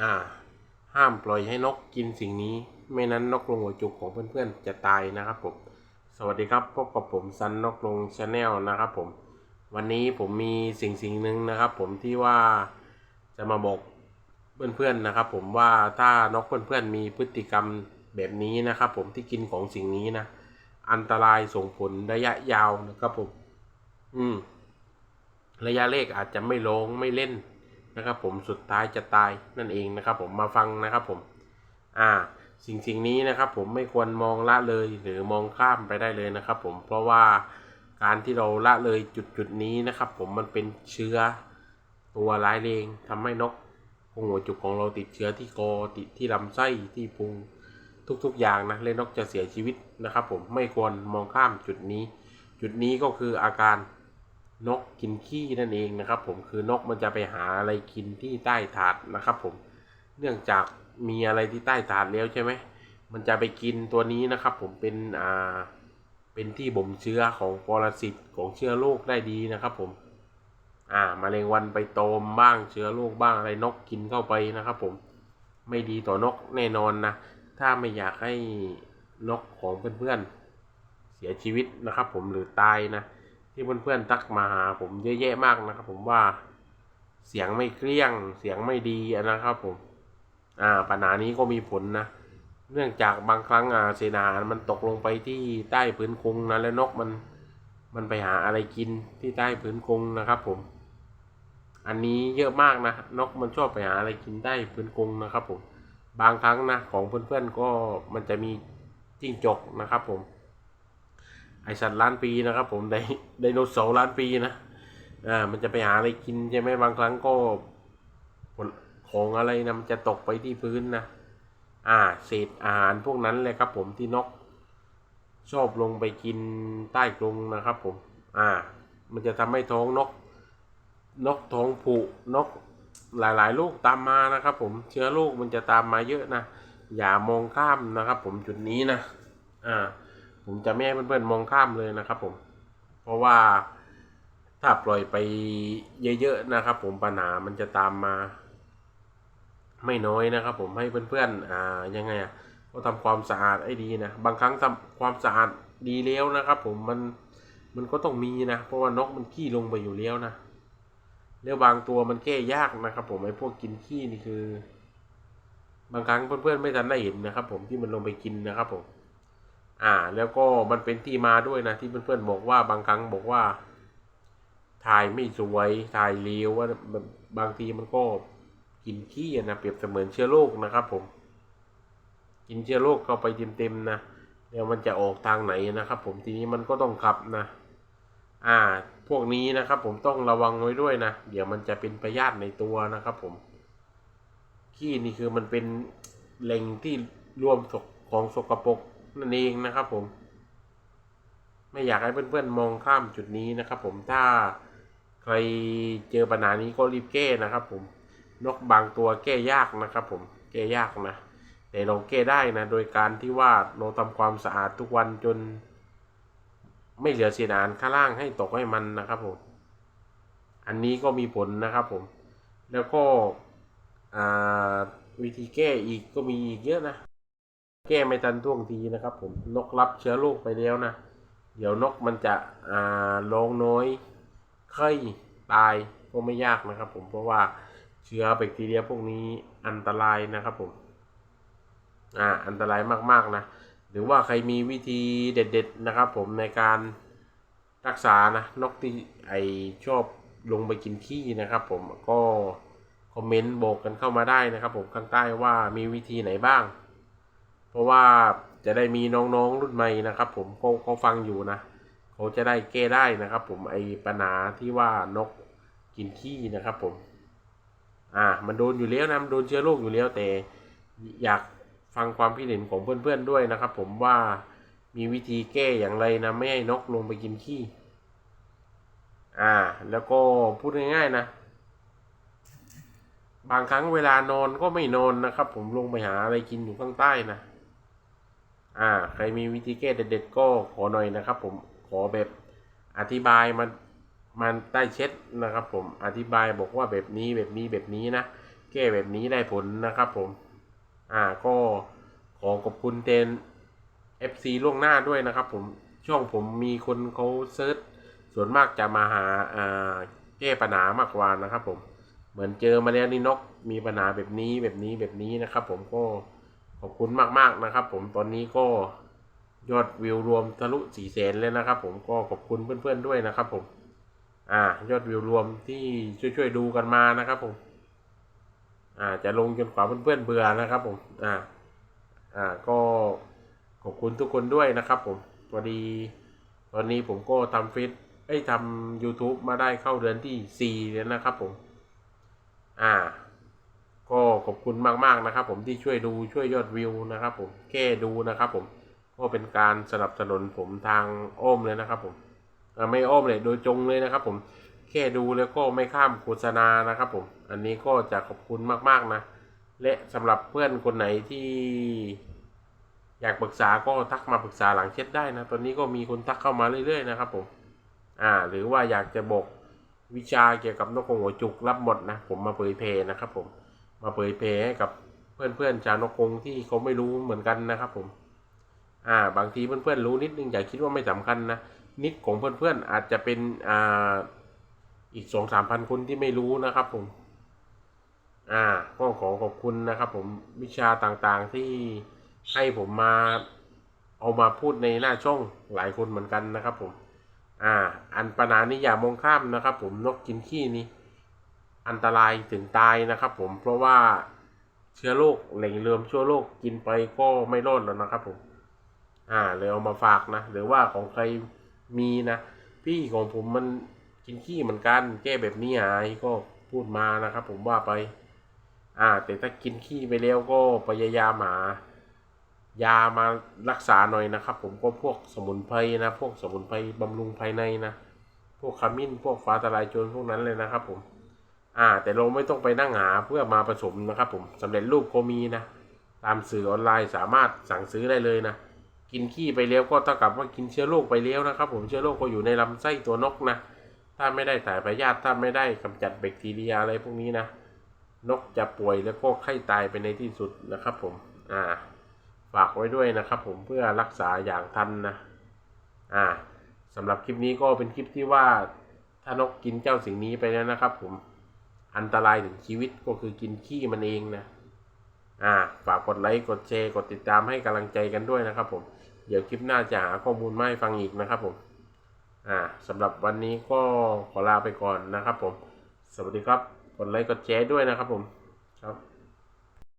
อ่า ห้ามปล่อยให้นกกินสิ่งนี้ ไม่นั้นนกลงหัวจุกของเพื่อนๆ จะตายนะครับผม สวัสดีครับพบกับผมซันนกลงชาแนลนะครับผม วันนี้ผมมีสิ่งสิ่งหนึ่งนะครับ ผมที่ว่าจะมาบอกเพื่อนๆนะครับ ผมว่าถ้านกเพื่อนๆมีพฤติกรรมแบบนี้นะครับ ผมที่กินของสิ่งนี้นะอันตรายส่งผลระยะยาวนะครับผม อืม ระยะเลขอาจจะไม่ลงไม่เล่น นะครับผมสุดท้ายจะตายนั่นเองนะครับผมมาฟังนะครับผมอ่าสิ่งสิ่งนี้นะครับผมไม่ควรมองละเลยหรือมองข้ามไปได้เลยนะครับผมเพราะว่าการที่เราละเลยจุดจุดนี้นะครับผมมันเป็นเชื้อตัวร้ายแรงทำให้นกคงหัวจุกของเราติดเชื้อที่คอติดที่ลำไส้ที่พุงทุกๆอย่างนะและนกจะเสียชีวิตนะครับผมไม่ควรมองข้ามจุดนี้ จุดนี้ก็คืออาการ นกกินขี้นั่นเองนะครับ ผมคือนกมันจะไปหาอะไรกินที่ใต้ถาดนะครับ ผมเนื่องจากมีอะไรที่ใต้ถาดแล้วใช่ไหมมันจะไปกินตัวนี้นะครับ ผมเป็นอ่าเป็นที่บ่มเชื้อของปรสิตของเชื้อโรคได้ดีนะครับผม อ่ามาเร็งวันไปโตมบ้างเชื้อโรคบ้างอะไรนกกินเข้าไปนะครับ ผมไม่ดีต่อนกแน่นอนนะถ้าไม่อยากให้นกของเพื่อนๆเสียชีวิตนะครับ ผมหรือตายนะ ที่เพื่อนๆทักมาหาผมเยอะแยะมากนะครับ ผมว่าเสียงไม่เกลี้ยง เสียงไม่ดีนะครับ ผม อ่าปัญหานี้ก็มีผลนะเนื่องจากบางครั้งอ่าเศษอาหารมันตกลงไปที่ใต้พื้นคงนะแล้วนกมันมันไปหาอะไรกินที่ใต้พื้นคงนะครับ ผม อันนี้เยอะมากนะนกมันชอบไปหาอะไรกินใต้พื้นคงนะครับ ผม บางครั้งนะของเพื่อนๆก็มันจะมีจิ้งจกนะครับ ผม ไอสัตว์ล้านปีนะครับ ผมไดไดโนเสาร์ล้านปีนะอ่ามันจะไปหาอะไรกินใช่ไหมบางครั้งก็ผลของอะไรนะมันจะตกไปที่พื้นนะอ่าเศษอาหารพวกนั้นเลยครับ ผมที่นกชอบลงไปกินใต้กรงนะครับ ผม อ่า มันจะทำให้ท้องนก นกท้องผุนกหลายๆ ลูกตามมานะครับ ผมเชื้อลูกมันจะตามมาเยอะนะอย่ามองข้ามนะครับ ผมจุดนี้นะอ่า ผมจะไม่ให้เพื่อนๆมองข้ามเลยนะครับผม เพราะว่าถ้าปล่อยไปเยอะๆนะครับ ผมปัญหามันจะตามมา ไม่น้อยนะครับ ผมให้เพื่อนๆอ่ายังไงอะก็ทำความสะอาดให้ดีนะบางครั้งทำความสะอาดดีแล้วนะครับ ผมมันมันก็ต้องมีนะ เพราะว่านกมันขี้ลงไปอยู่แล้วนะแล้วบางตัวมันแก้ยากนะครับ ผมไอ้พวกกินขี้นี่คือ บางครั้งเพื่อนๆไม่ทันได้เห็นนะครับ ผมที่มันลงไปกินนะครับ ผม อ่า แล้วก็มันเป็นที่มาด้วยนะที่เพื่อนๆบอกว่าบางครั้งบอกว่า ถ่ายไม่สวยถ่ายเลี้ยวว่าบางทีมันก็กินขี้นะเปรียบเสมือนเชื้อโรคนะครับ ผม กินเชื้อโรคเข้าไปเต็มๆนะเดี๋ยวมันจะออกทางไหนนะครับ ผมทีนี้มันก็ต้องขับนะอ่า พวกนี้นะครับ ผมต้องระวังไว้ด้วยนะเดี๋ยวมันจะเป็นพยาธิในตัวนะครับ ผม ขี้นี่คือมันเป็นแหล่งที่รวมของสกปรก นั่นเองนะครับผม ไม่อยากให้เพื่อนๆมองข้ามจุดนี้นะครับ ผมถ้าใครเจอปัญหานี้ก็รีบแก้นะครับ ผมนกบางตัวแก้ยากนะครับ ผมแก้ยากนะ แต่เราแก้ได้นะ โดยการที่ว่าเราทำความสะอาดทุกวันจน ไม่เหลือเศษอาหารข้างล่างให้ตกให้มันนะครับผมอันนี้ก็มีผลนะครับผม แล้วก็วิธีแก้อีกก็มีอีกเยอะนะ แก้ไม่ทันท่วงทีนะครับผมนกรับเชื้อโรคไปแล้วนะ เดี๋ยวนกมันจะอ่าลงน้อยไข้ตายก็ไม่ยากนะครับ ผมเพราะว่าเชื้อแบคทีเรียพวกนี้อันตรายนะครับผมอ่าอันตรายมากๆนะหรือว่าใครมีวิธีเด็ด ๆนะครับ ผมในการรักษานะนกที่ไอชอบลงไปกินขี้นะครับ ผมก็คอมเมนต์บอกกันเข้ามาได้นะครับ ผมข้างใต้ว่ามีวิธีไหนบ้าง เพราะว่าจะได้มีน้องๆรุ่นใหม่นะครับ ผมเขาเขาฟังอยู่นะเขาจะได้แก้ได้นะครับ ผมไอปัญหาที่ว่านกกินขี้นะครับ ผม อ่า มันโดนอยู่แล้วนะมันโดนเชื้อโรคอยู่แล้วแต่อยากฟังความคิดเห็นของเพื่อนๆด้วยนะครับ ผมว่ามีวิธีแก้อย่างไรนะไม่ให้นกลงไปกินขี้ อ่า แล้วก็พูดง่ายๆนะ บางครั้งเวลานอนก็ไม่นอนนะครับ ผมลงไปหาอะไรกินอยู่ข้างใต้นะ อ่า ใครมีวิธีแก้เด็ดๆก็ขอหน่อยนะครับ ผมขอแบบอธิบายมันมันใต้เช็ดนะครับ ผมอธิบายบอกว่าแบบนี้แบบนี้แบบนี้นะแก้แบบนี้ได้ผลนะครับ ผม อ่าก็ขอขอบคุณเทน FC ล่วงหน้าด้วยนะครับ ผมช่องผมมีคนเขาเซิร์ชส่วนมากจะมาหาอ่าแก้ปัญหามากกว่านะครับ ผมเหมือนเจอมาแล้วนี่นกมีปัญหาแบบนี้แบบนี้แบบนี้นะครับ ผมก็ ขอบคุณมาก ๆ นะครับ ผมตอนนี้ก็ยอดวิวรวมทะลุสี่แสนเลยนะครับ ผมก็ขอบคุณเพื่อน ๆ ด้วยนะครับ ผม อ่ายอดวิวรวมที่ช่วยๆดูกันมานะครับ ผม อ่าจะลงจนกว่าเพื่อนๆเบื่อนะครับ ผม อ่า อ่าก็ขอบคุณทุกคนด้วยนะครับ ผมพอดีตอนนี้ผมก็ทำเฟซเอ้ทำ YouTube มาได้เข้าเดือนที่สี่แล้วนะครับผม อ่า ก็ขอบคุณมากๆนะครับ ผมที่ช่วยดูช่วยยอดวิวนะครับ ผมแค่ดูนะครับ ผมก็เป็นการสนับสนุนผมทางอ้อมเลยนะครับ ผมไม่อ้อมเลยโดยจงเลยนะครับ ผมแค่ดูแล้วก็ไม่ข้ามโฆษณานะครับ ผม อันนี้ก็จะขอบคุณมากๆนะ และสำหรับเพื่อนคนไหนที่ อยากปรึกษาก็ทักมาปรึกษาหลังเช็ดได้นะ ตอนนี้ก็มีคนทักเข้ามาเรื่อยๆนะครับ ผม อ่า หรือว่าอยากจะบอกวิชาเกี่ยวกับนกกรงหัวจุกรับหมดนะ ผมมาเผยแพร่นะครับ ผม มาเผยแพร่ให้กับเพื่อนๆชาวนกกรงที่เขาไม่รู้เหมือนกันนะครับผม อ่า บางทีเพื่อนๆรู้นิดนึงอย่าคิดว่าไม่สำคัญนะนิดของเพื่อนๆอาจจะเป็นอ่าอีกสองสามพันคนที่ไม่รู้นะครับผม อ่าก็ขอขอบคุณนะครับ ผมวิชาต่างๆที่ให้ผมมาเอามาพูดในหน้าช่องหลายคนเหมือนกันนะครับผม อ่า อันปัญหานี้อย่ามองข้ามนะครับผมนกกินขี้นี่ อันตรายถึงตายนะครับผมเพราะว่าเชื้อโรคแหล่งเลื่อมเชื้อโรคกินไปก็ไม่รอดแล้วนะครับผมอ่าเลยเอามาฝากนะหรือว่าของใครมีนะ พี่ของผมมันกินขี้เหมือนกันแก้แบบนี้หายก็พูดมานะครับผมว่าไป อ่า แต่ถ้ากินขี้ไปแล้วก็พยายามหายามารักษาหน่อยนะครับ ผมก็พวกสมุนไพรนะ พวกสมุนไพรบำรุงภายในนะ พวกขมิ้นพวกฟ้าทลายโจรพวกนั้นเลยนะครับผม อ่า แต่เราไม่ต้องไปนั่งหาเพื่อมาผสมนะครับ ผมสำเร็จรูปก็มีนะ ตามสื่อออนไลน์สามารถสั่งซื้อได้เลยนะ กินขี้ไปแล้วก็เท่ากับว่ากินเชื้อโรคไปแล้วนะครับ ผมเชื้อโรคก็อยู่ในลำไส้ตัวนกนะ ถ้าไม่ได้ถ่ายพยาธิถ้าไม่ได้กำจัดแบคทีเรียอะไรพวกนี้นะ นกจะป่วยแล้วก็ไข้ตายไปในที่สุดนะครับ ผม อ่า ฝากไว้ด้วยนะครับ ผมเพื่อรักษาอย่างทันนะ อ่าสำหรับคลิปนี้ก็เป็นคลิปที่ว่าถ้านกกินเจ้าสิ่งนี้ไปแล้วนะครับผม อันตรายถึงชีวิตก็คือกินขี้มันเองนะ อ่า ฝากกดไลค์ กดแชร์ กดติดตามให้กำลังใจกันด้วยนะครับผม เดี๋ยวคลิปหน้าจะหาข้อมูลมาให้ฟังอีกนะครับผม อ่าสำหรับวันนี้ก็ขอลาไปก่อนนะครับผม สวัสดีครับ กดไลค์ กดแชร์ด้วยนะครับผม ครับ